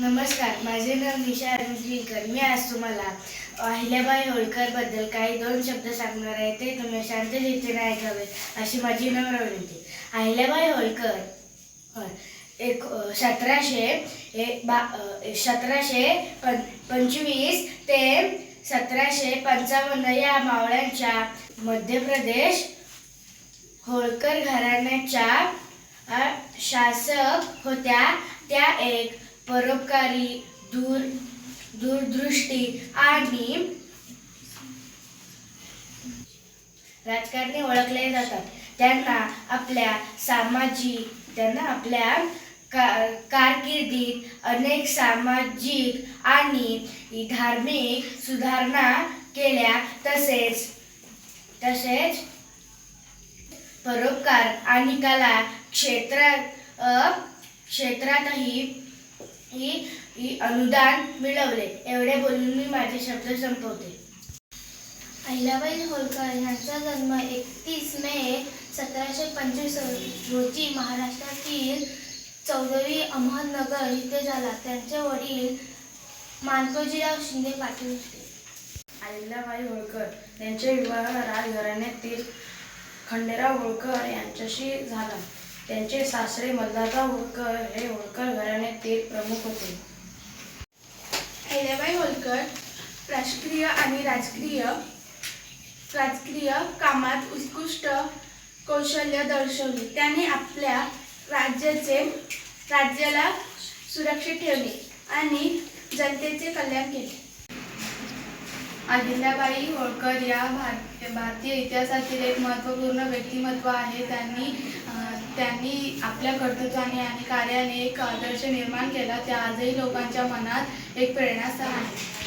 नमस्कार माझे नाव निशा अरुणश्रीकर मी आज तुम्हाला अहिल्याबाई होळकरबद्दल काही दोन शब्द सांगणार आहे ते तुम्ही शांत रीतीने ऐकावे अशी माझी नम्र विनंती. अहिल्याबाई होळकर एक सतराशे एक बा सतराशे पं पंचवीस ते सतराशे पंचावन्न या मावळ्यांच्या मध्य प्रदेश होळकर घराण्याच्या शासक होत्या त्या एक परोपकारी दूर दूरदृष्टी आणि राजकारणी ओळखले जातात. त्यांना आपल्या सामाजिक त्यांना आपल्या का कारकिर्दीत अनेक सामाजिक आणि धार्मिक सुधारणा केल्या. तसेच तसेच परोपकार आणि कला क्षेत्रात क्षेत्रातही ही, ही अनुदान मिळवले. एवढे बोलून मी माझे शब्द संपवते. अहिल्याबाई होळकर यांचा जन्म एकतीस मे सतराशे पंचवीस रोजी महाराष्ट्रातील चौधरी अहमदनगर इथे झाला. त्यांचे वडील मानकोजीराव शिंदे पाटील होते. अहिल्याबाई होळकर यांचे विवाह राजघराण्यातील खंडेराव होळकर यांच्याशी झाला. त्यांचे सासरे मल्हारराव होळकर हे होळकर ते प्रमुख होते. अहिल्याबाई होलकर राष्ट्रीय आणि राजकीय राजकीय कामात उत्कृष्ट कौशल्य दर्शवले. त्याने आपल्या राज्याचे राज्याला सुरक्षित ठेवले आणि जनतेचे कल्याण केले. अहिल्याबाई होळकर या भारतीय इतिहासातील एक महत्त्वपूर्ण व्यक्तिमत्व आहे. त्यांनी त्यांनी आपल्या कर्तृत्वाने आणि कार्याने एक आदर्श निर्माण केला ते आजही लोकांच्या मनात एक प्रेरणास्थान आहे.